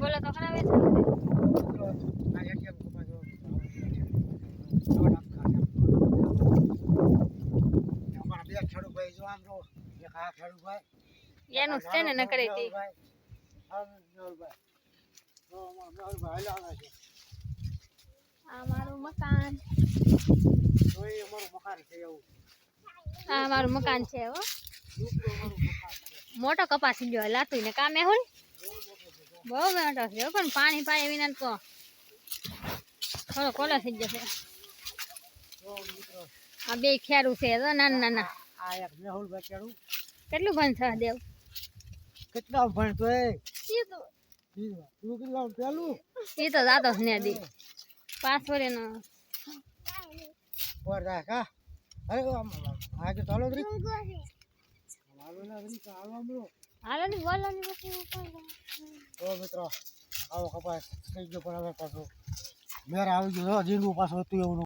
બોલો તો ખરા વેચાણ આ ATM જો. દોઢ આમ ખાને. અમારા બે જો આમ જો. એક આ ખેડૂભાઈ. એનું છે ને ન કરે તે. આ છે. મારું મકાન છે. આ મારું મકાન છે હો મોટો કપાસ ગયો લાતું ને કામે હોય બહુ મોટો છે પણ પાણી પાણી વિના તો થોડો કોલો થઈ જશે આ બે ખેરું છે તો નાના નાના આ ભણ થવા કેટલું દેવ કેટલા એ તો કેટલા એ તો જાતો જ ને દે પાસ પર રાખ અરે આમ આગે ચાલો હાલો ના બોલો ને પછી તો મિત્રો, આવો કપાસ થઈ ગયો પણ હવે પાછો મેર આવી ગયો. જીંડું પાછું હતું એવું